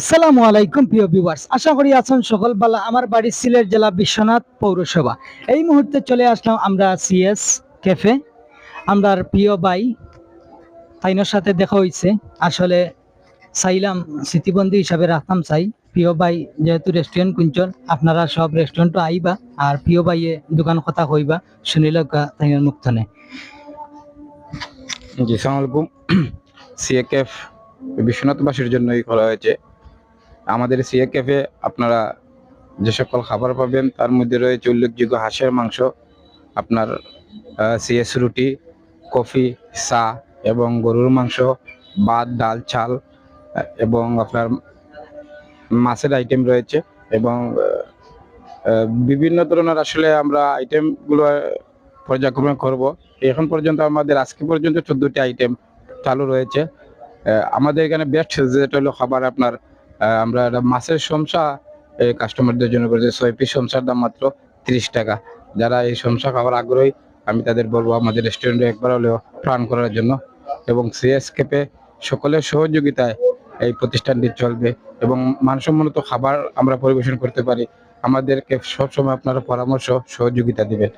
আসসালামু আলাইকুম, প্রিয় ভিউয়ার্স আশা করি আছেন সকল বালা আমার বাড়ি সিলেট জেলা বিশ্বনাথ পৌরসভা। এই মুহূর্তে চলে আসলাম আমরা সিএস ক্যাফে আমরা প্রিয় ভাই তাইনের সাথে দেখা হইছে। আসলে চাইলাম স্মৃতিবন্দী হিসাবে রাখতাম চাই। প্রিয় ভাই যেহেতু রেস্টুরেন্ট কুঞ্চন, আপনারা সব রেস্টুরেন্টও আইবা, আর প্রিয় ভাইয়ে দোকান কথা কইবা, শুনিল তাইনের মুক্তনে জি, সালাম আলাইকুম। সিএকেএফ বিশ্বনাথবাসীর জন্যই খোলা হয়েছে। আমাদের সিএকেফে আপনারা যে সকল খাবার পাবেন, তার মধ্যে রয়েছে উল্লেখযোগ্য হাঁসের মাংস, আপনার সিএস রুটি, কফি, চা এবং গরুর মাংস, ভাত, ডাল, চাল এবং আপনার মাছের আইটেম রয়েছে এবং বিভিন্ন ধরনের আসলে আমরা আইটেমগুলো পর্যায়ক্রমে করব। এখন পর্যন্ত আমাদের আজকে পর্যন্ত চোদ্দটি আইটেম চালু রয়েছে। আমাদের এখানে বেস্ট যেটা হলো খাবার আপনার আমরা একটা মাছের সমসা কাস্টমারদের জন্য করেছি। ছয় পিস সমসার দাম মাত্র তিরিশ টাকা। যারা এই সমসা খাবার আগ্রহী আমি তাদের বলব আমাদের রেস্টুরেন্টে একবার হলেও প্ল্যান করার জন্য। এবং সিএস কেপে সকলের সহযোগিতায় এই প্রতিষ্ঠানটি চলবে। এবং মানসম্মত খাবার আমরা পরিবেশন করতে পারি। আমাদেরকে সবসময় আপনারা পরামর্শ সহযোগিতা দিবেন।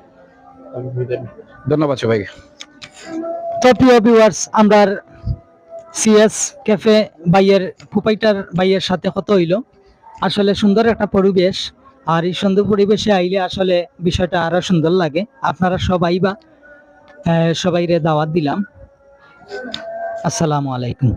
ধন্যবাদ। সবাইকে। তো প্রিয় ভিউয়ার্স আমরা সিএস ক্যাফে বাইয়ের ফুপাইটার বাইয়ের সাথে কত হইল। আসলে সুন্দর একটা পরিবেশ। আর এই সুন্দর পরিবেশে আইলে আসলে বিষয়টা আরও সুন্দর লাগে। আপনারা সবাই বা আহ, সবাইরে দাওয়াত দিলাম। আসসালামু আলাইকুম।